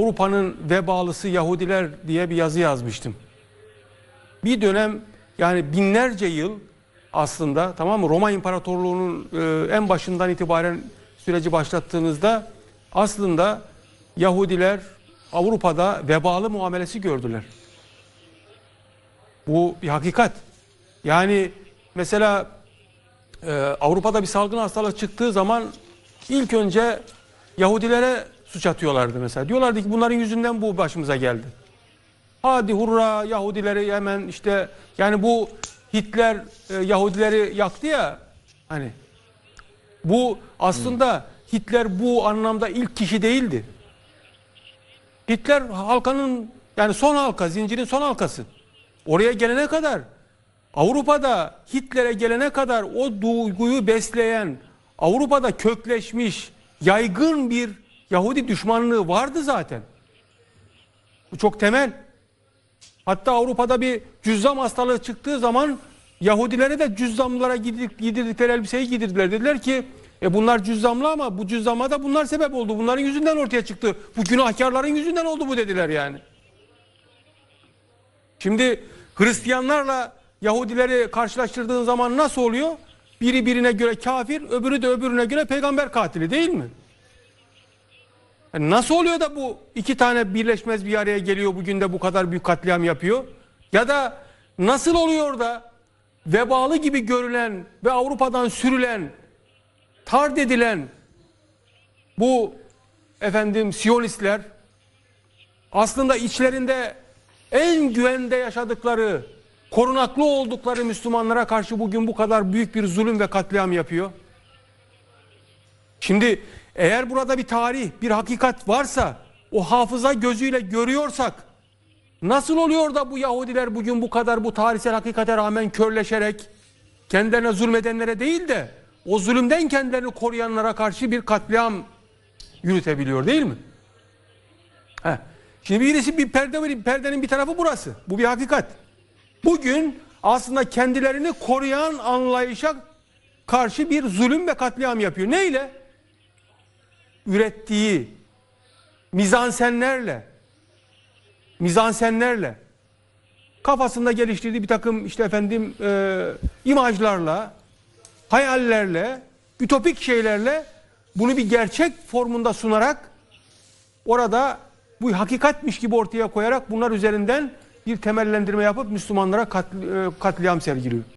Avrupa'nın vebalısı Yahudiler diye bir yazı yazmıştım. Bir dönem yani binlerce yıl aslında tamam mı Roma İmparatorluğu'nun e, en başından itibaren süreci başlattığınızda aslında Yahudiler Avrupa'da vebalı muamelesi gördüler. Bu bir hakikat. Yani mesela e, Avrupa'da bir salgın hastalık çıktığı zaman ilk önce Yahudilere suç atıyorlardı mesela. Diyorlardı ki bunların yüzünden bu başımıza geldi. Hadi hurra Yahudileri hemen işte yani bu Hitler e, Yahudileri yaktı ya hani bu aslında Hitler bu anlamda ilk kişi değildi. Hitler halkanın yani son halka, zincirin son halkası. Oraya gelene kadar Avrupa'da Hitler'e gelene kadar o duyguyu besleyen Avrupa'da kökleşmiş yaygın bir Yahudi düşmanlığı vardı zaten. Bu çok temel. Hatta Avrupa'da bir cüzzam hastalığı çıktığı zaman Yahudilere de cüzzamlara giydirdikleri elbiseyi giydirdiler. Dediler ki e bunlar cüzzamlı ama bu cüzzama da bunlar sebep oldu. Bunların yüzünden ortaya çıktı. Bu günahkarların yüzünden oldu bu dediler yani. Şimdi Hristiyanlarla Yahudileri karşılaştırdığın zaman nasıl oluyor? Biri birine göre kafir, öbürü de öbürüne göre peygamber katili değil mi? Yani nasıl oluyor da bu iki tane birleşmez bir araya geliyor bugün de bu kadar büyük katliam yapıyor? Ya da nasıl oluyor da vebalı gibi görülen ve Avrupa'dan sürülen, tard edilen bu efendim Siyonistler aslında içlerinde en güvende yaşadıkları, korunaklı oldukları Müslümanlara karşı bugün bu kadar büyük bir zulüm ve katliam yapıyor. Şimdi eğer burada bir tarih, bir hakikat varsa, o hafıza gözüyle görüyorsak, nasıl oluyor da bu Yahudiler bugün bu kadar bu tarihsel hakikate rağmen körleşerek, kendilerine zulmedenlere değil de, o zulümden kendilerini koruyanlara karşı bir katliam yürütebiliyor değil mi? Heh. Şimdi birisi bir perde bir perdenin bir tarafı burası. Bu bir hakikat. Bugün aslında kendilerini koruyan anlayışa karşı bir zulüm ve katliam yapıyor. Neyle? Ürettiği mizansenlerle mizansenlerle kafasında geliştirdiği bir takım işte efendim e, imajlarla hayallerle ütopik şeylerle bunu bir gerçek formunda sunarak orada bu hakikatmiş gibi ortaya koyarak bunlar üzerinden bir temellendirme yapıp Müslümanlara katli- e, katliam sergiliyor.